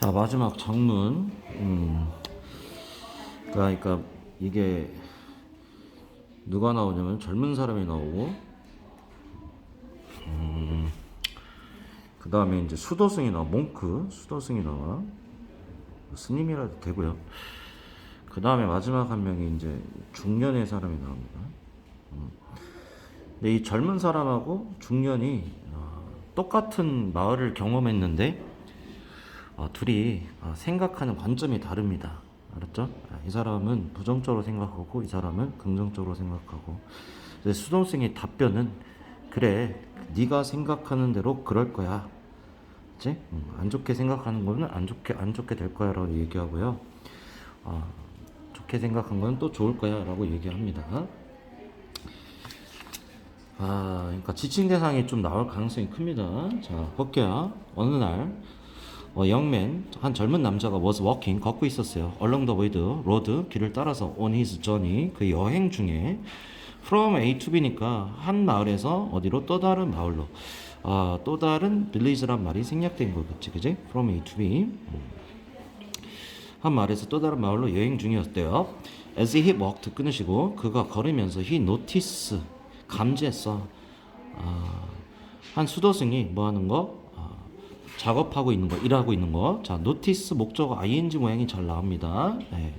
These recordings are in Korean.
자 마지막 장문. 음. 그러니까 이게 누가 나오냐면 젊은 사람이 나오고, 음. 그 다음에 이제 수도승이 나와, 몽크 수도승이 나와. 스님이라도 되고요. 그 다음에 마지막 한 명이 이제 중년의 사람이 나옵니다. 음. 근데 이 젊은 사람하고 중년이 어, 똑같은 마을을 경험했는데 어, 둘이 어, 생각하는 관점이 다릅니다. 알았죠? 아, 이 사람은 부정적으로 생각하고 이 사람은 긍정적으로 생각하고 수동생의 답변은 그래 네가 생각하는 대로 그럴 거야. 그치? 음, 안 좋게 생각하는 거는 안 좋게 안 좋게 될 거야 라고 얘기하고요. 아, 좋게 생각한 건 또 좋을 거야 라고 얘기합니다. 아, 그러니까 지칭 대상이 좀 나올 가능성이 큽니다. 자, 볼게요. 어느 날 어, 영맨 한 젊은 남자가 was walking 걷고 있었어요. along the road, road 길을 따라서 on his journey 그 여행 중에 from A to B니까 한 마을에서 어디로 또 다른 마을로 아, 또 다른 village란 말이 생략된 거겠지, 그지? from A to B 음. 한 마을에서 또 다른 마을로 여행 중이었대요. As he walked 끊으시고 그가 걸으면서 he noticed 감지했어. 아, 한 수도승이 뭐 하는 거? 아, 작업하고 있는 거, 일하고 있는 거. 자, notice 목적어 ing 모양이 잘 나옵니다. 예.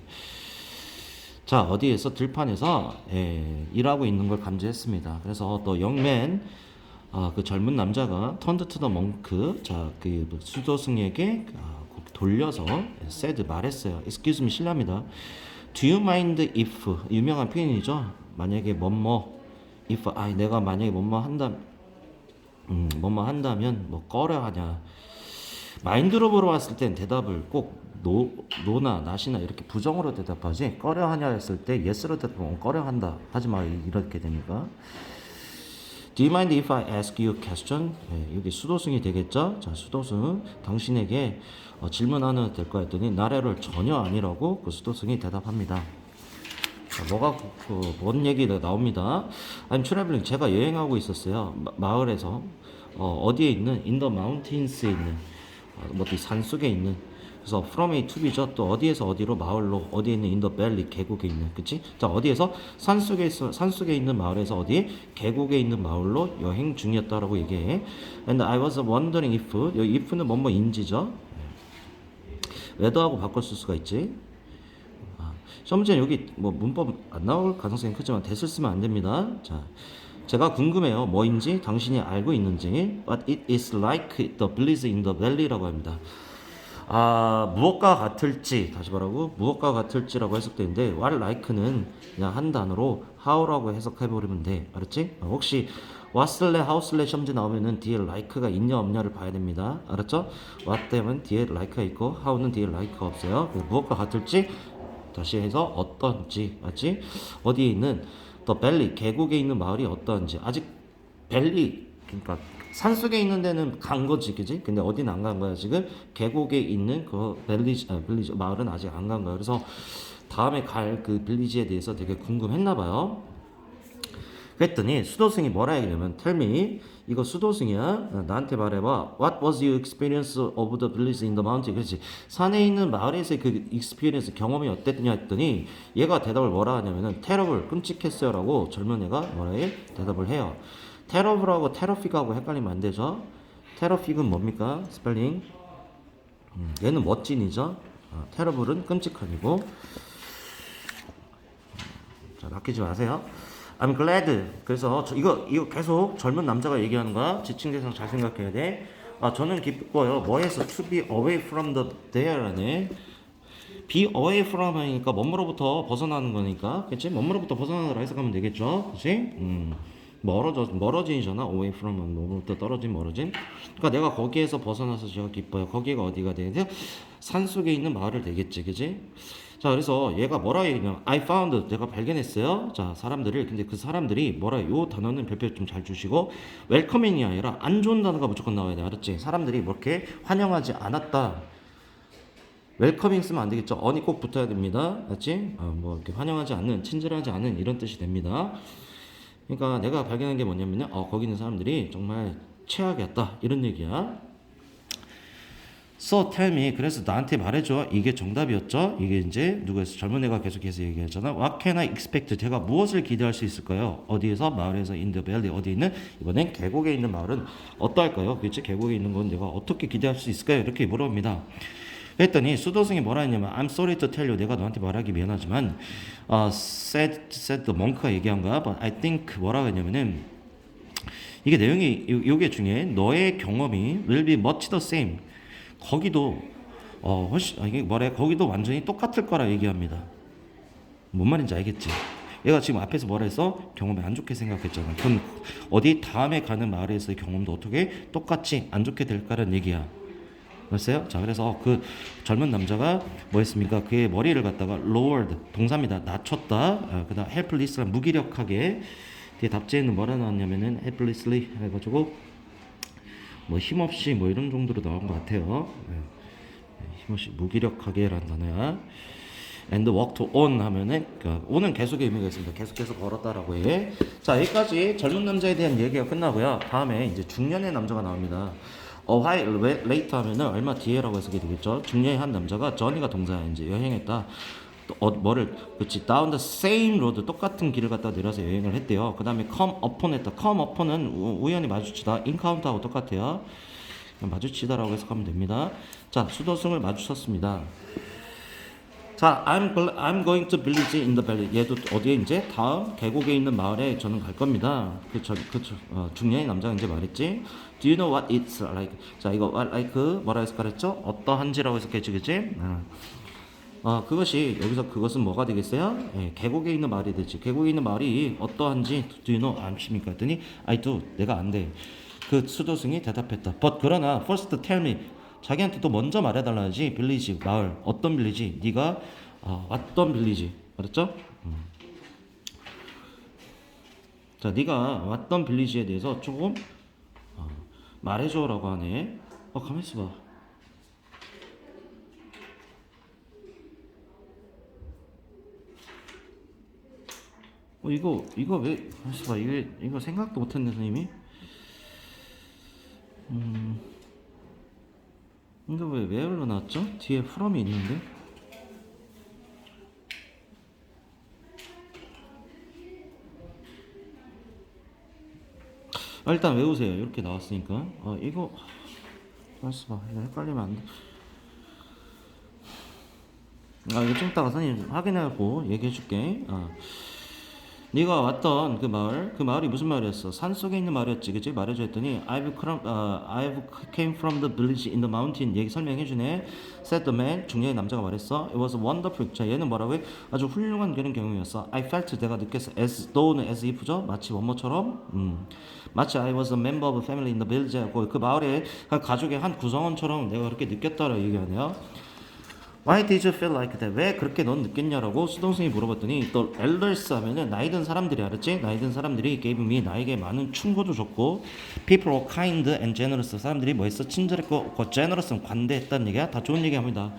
자, 어디에서 들판에서 예, 일하고 있는 걸 감지했습니다. 그래서 또 영맨 아, 그 젊은 남자가 to the monk 자, 그 수도승에게 아, 돌려서 said 말했어요. excuse me 실례합니다. Do you mind if 유명한 표현이죠. 만약에 뭐뭐 if I 내가 만약에 뭐뭐 한다 음, 뭐뭐 한다면 뭐 꺼려 하냐. 마인드로 보러 왔을 땐 대답을 꼭 노, 노나 나시나 이렇게 부정으로 대답하지 꺼려 하냐 했을 때 yes로 대답하면 꺼려 한다 하지 마 이렇게 되니까 Do you mind if I ask you a question? 예, 여기 수도승이 되겠죠? 자, 수도승 당신에게 어, 질문 하나 될까 했더니 나래를 전혀 아니라고 그 수도승이 대답합니다. 자, 뭐가 그, 뭔 얘기가 나옵니다. I'm traveling. 제가 여행하고 있었어요. 마, 마을에서 어, 어디에 있는 the mountains에 있는 어, 뭐 어디 산 속에 있는 그래서 from A to B죠. 또 어디에서 어디로 마을로 어디에 있는 the valley 계곡에 있는 그치? 자 어디에서 산 속에 있어 산 속에 있는 마을에서 어디 계곡에 있는 마을로 여행 중이었다라고 얘기해. And I was wondering if 여기 if는 뭐뭐 인지죠. 웨더하고 바꿔 쓸 수가 있지. 아, 시험 문제 여기 뭐 문법 안 나올 가능성이 크지만 대을 쓰면 안 됩니다. 자, 제가 궁금해요. 뭐인지 당신이 알고 있는지. What it is like the bliss in the valley라고 합니다. 아, 무엇과 같을지 다시 말하고 무엇과 같을지라고 해석되는데 what like는 그냥 한 단어로 how라고 해석해 버리면 돼. 알았지? 어, 혹시 what슬래 how슬래 시험지 나오면은 뒤에 like가 있냐 없냐를 봐야 됩니다. 알았죠? what 때문에 뒤에 like가 있고 how는 뒤에 like가 없어요. 그 무엇과 같을지 다시 해서 어떤지 맞지? 어디에 있는 더 벨리 계곡에 있는 마을이 어떤지 아직 벨리 그러니까 산 속에 있는 데는 간 거지, 그지? 근데 어디는 안간 거야 지금 계곡에 있는 그 벨리지, 아, 벨리지 마을은 아직 안 간 거야. 그래서 다음에 갈 그 빌리지에 대해서 되게 궁금했나 봐요. 그랬더니 수도승이 뭐라 얘기냐면 tell me 이거 수도승이야? 어, 나한테 말해봐. What was your experience of the village in the mountain? 그렇지. 산에 있는 마을에서의 그 experience 경험이 어땠냐 했더니 얘가 대답을 뭐라 하냐면은 terrible 끔찍했어요 라고 젊은 애가 뭐라 해? 대답을 해요. terrible하고 terrific하고 헷갈리면 안 되죠. terrific은 뭡니까? 스펠링 음, 얘는 멋진이죠? 어, terrible은 끔찍한이고. 자, 낚이지 마세요. I'm glad. 그래서 저, 이거 이거 계속 젊은 남자가 얘기하는 거야. 지칭 대상 잘 생각해야 돼. 아, 저는 기뻐요. 뭐에서 to be away from the there라네. be away from 하니까 뭐뭐로부터 벗어나는 거니까. 그치? 뭐뭐로부터 벗어나라 해석하면 되겠죠. 그치? 음. 멀어져, 멀어진이잖아. away from은 뭐뭐로부터 떨어진, 멀어진. 그러니까 내가 거기에서 벗어나서 제가 기뻐요. 거기가 어디가 되는데 산 속에 있는 마을을 되겠지. 그치? 자, 그래서 얘가 뭐라 얘기냐. I found. 내가 발견했어요. 자, 사람들을. 근데 그 사람들이 뭐라, 요 단어는 별표 좀 잘 주시고, 웰커밍이 아니라 안 좋은 단어가 무조건 나와야 돼. 알았지? 사람들이 뭐 이렇게 환영하지 않았다. 웰커밍 쓰면 안 되겠죠. 언이 꼭 붙어야 됩니다. 알았지? 어, 뭐 이렇게 환영하지 않는, 친절하지 않은 이런 뜻이 됩니다. 그러니까 내가 발견한 게 뭐냐면요. 어, 거기 있는 사람들이 정말 최악이었다. 이런 얘기야. So tell me. 그래서 나한테 말해줘. 이게 정답이었죠. 이게 이제 누구였어? 젊은 애가 계속해서 얘기하잖아. What can I expect? 제가 무엇을 기대할 수 있을까요? 어디에서? 마을에서 in the valley. 어디 있는? 이번엔 계곡에 있는 마을은 어떨까요? 그렇지? 계곡에 있는 건 내가 어떻게 기대할 수 있을까요? 이렇게 물어봅니다. 했더니 수도승이 뭐라 했냐면 I'm sorry to tell you 내가 너한테 말하기 미안하지만 어, said said the monk가 얘기한 거야 but I think 뭐라고 했냐면은 이게 내용이 요- 요게 중에 너의 경험이 will be much the same 거기도 어 훨씬 아, 이게 뭐래 거기도 완전히 똑같을 거라 얘기합니다 뭔 말인지 알겠지 얘가 지금 앞에서 뭐라 했어 경험이 안 좋게 생각했잖아 그럼 어디 다음에 가는 마을에서의 경험도 어떻게 똑같이 안 좋게 될까라는 얘기야 알았어요? 자 그래서 그 젊은 남자가 뭐 했습니까? 그의 머리를 갖다가 lowered 동사입니다. 낮췄다. 아, 그다음 helpless란 무기력하게 뒤에 답지에는 뭐라 나왔냐면은 helplessly 해가지고 뭐 힘없이 뭐 이런 정도로 나온 것 같아요. 네. 힘없이 무기력하게라는 단어야. and walked on 하면은 그 on은 계속의 의미가 있습니다. 계속해서 걸었다라고 해. 자 여기까지 젊은 남자에 대한 얘기가 끝나고요. 다음에 이제 중년의 남자가 나옵니다. 어, while later 하면은 얼마 뒤에라고 해석이 되겠죠. 중년의 한 남자가 journey가 동사야 이제 여행했다. 또 어, 뭐를 그렇지 down the same road 똑같은 길을 갖다 내려서 여행을 했대요. 그 다음에 come upon 했다. come upon은 우, 우연히 마주치다. encounter하고 똑같아요. 마주치다라고 해석하면 됩니다. 자 수도승을 마주쳤습니다. 자, I'm, I'm going to village in the valley. 얘도 어디에 이제 다음 계곡에 있는 마을에 저는 갈 겁니다. 그 저, 그 저, 어, 중년의 남자가 이제 말했지. Do you know what it's like? 자, 이거 what like 뭐라 해서 그랬죠? 어떠한지라고 해석했지, 그지? 어. 어, 그것이 여기서 그것은 뭐가 되겠어요? 예, 계곡에 있는 마을이 되지. 계곡에 있는 마을이 어떠한지 do you know? 암십니까? 했더니 I do. 내가 안 돼. 그 수도승이 대답했다. But 그러나 first tell me. 자기한테 또 먼저 말해달라지. 빌리지 마을 어떤 빌리지? 네가 어, 왔던 빌리지. 알았죠? 음. 자, 네가 왔던 빌리지에 대해서 조금 어, 말해줘라고 하네. 어, 가만 있어 봐. 어 이거 이거 왜 잠시만 이거 이거 생각도 못했네 선생님이. 음. 이거 왜 왜열로 나왔죠? 뒤에 프롬이 있는데? 아, 일단 외우세요. 이렇게 나왔으니까. 아 이거 잠시만 이거 헷갈리면 안 돼. 아 이거 좀 이따가 선생님 확인하고 얘기해줄게. 아. 네가 왔던 그 마을, 그 마을이 무슨 마을이었어? 산 속에 있는 마을이었지, 그치? 말해줘 했더니 I've come, 어, I've came from the village in the mountain. 얘기 설명해 주네. Said the man, 중년의 남자가 말했어. It was wonderful. 자, 얘는 뭐라고 해? 아주 훌륭한 그런 경험이었어. I felt, 내가 느꼈어. As though는 as if죠? 마치 원모처럼. 음. 마치 I was a member of a family in the village. 그 마을의 한 가족의 한 구성원처럼 내가 그렇게 느꼈다라고 얘기하네요. Why did you feel like that? 왜 그렇게 넌 느꼈냐라고 수동생이 물어봤더니 또 elders 하면은 나이 든 사람들이 알았지? 나이 든 사람들이 gave me 나에게 많은 충고도 줬고 people were kind and generous 사람들이 뭐 했어? 친절했고 그 generous는 관대했다는 얘기야? 다 좋은 얘기합니다.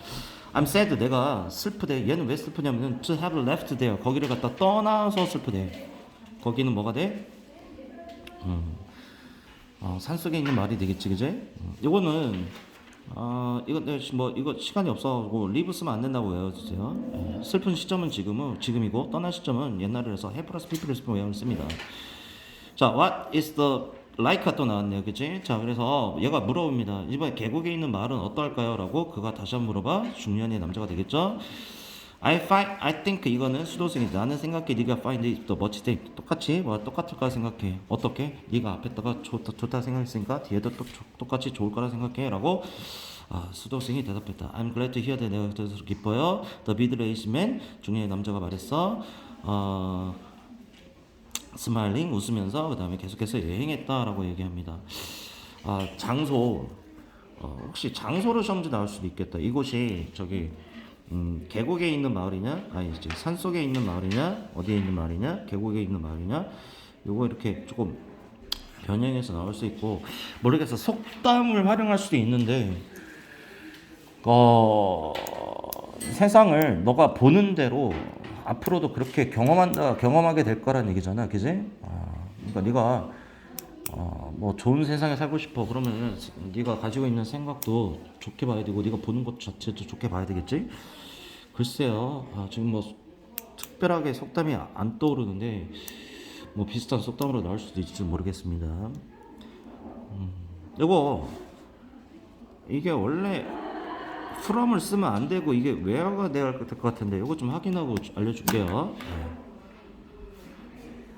I'm sad 내가 슬프대. 얘는 왜 슬프냐면은 to have left there 거기를 갖다 떠나서 슬프대. 거기는 뭐가 돼? 음. 어, 산 속에 있는 말이 되겠지, 그제? 음, 이거는 아 이거 시- 뭐 이거 시간이 없어가지고 리브 쓰면 안 된다고 외워주세요. 예, 슬픈 시점은 지금은 지금이고 떠날 시점은 옛날에서 해 플러스 피 플러스 외우면 씁니다. 자, what is the like가 또 나왔네요, 그치? 자, 그래서 얘가 물어봅니다. 이번에 계곡에 있는 마을은 어떨까요?라고 그가 다시 한번 물어봐. 중년의 남자가 되겠죠? I find, I think 이거는 수도승이 나는 생각해. 네가 find it the much thing. 똑같이 뭐 똑같을까 생각해. 어떻게? 네가 앞에다가 좋다 좋다 생각했으니까 뒤에도 또 조- 똑같이 좋을 거라 생각해.라고 아, 수도승이 대답했다. I'm glad to hear that. 내가 들어서 기뻐요. The middle-aged man 중년의 남자가 말했어. 어. 스마일링 웃으면서 그 다음에 계속해서 여행했다라고 얘기합니다. 아 장소 어, 혹시 장소로 시험지 나올 수도 있겠다. 이곳이 저기 음, 계곡에 있는 마을이냐, 아니 이제 산 속에 있는 마을이냐, 어디에 있는 마을이냐, 계곡에 있는 마을이냐, 요거 이렇게 조금 변형해서 나올 수 있고 모르겠어. 속담을 활용할 수도 있는데 어 세상을 너가 보는 대로 앞으로도 그렇게 경험한다 경험하게 될 거란 얘기잖아, 그지? 아, 그러니까 네가 어, 뭐 좋은 세상에 살고 싶어 그러면 네가 가지고 있는 생각도 좋게 봐야 되고 네가 보는 것 자체도 좋게 봐야 되겠지? 글쎄요 아, 지금 뭐 특별하게 속담이 안 떠오르는데 뭐 비슷한 속담으로 나올 수도 있을지 모르겠습니다 음, 이거 이게 원래 프롬을 쓰면 안 되고 이게 웨어가 돼야 될것 같은데 이거 좀 확인하고 알려줄게요 네.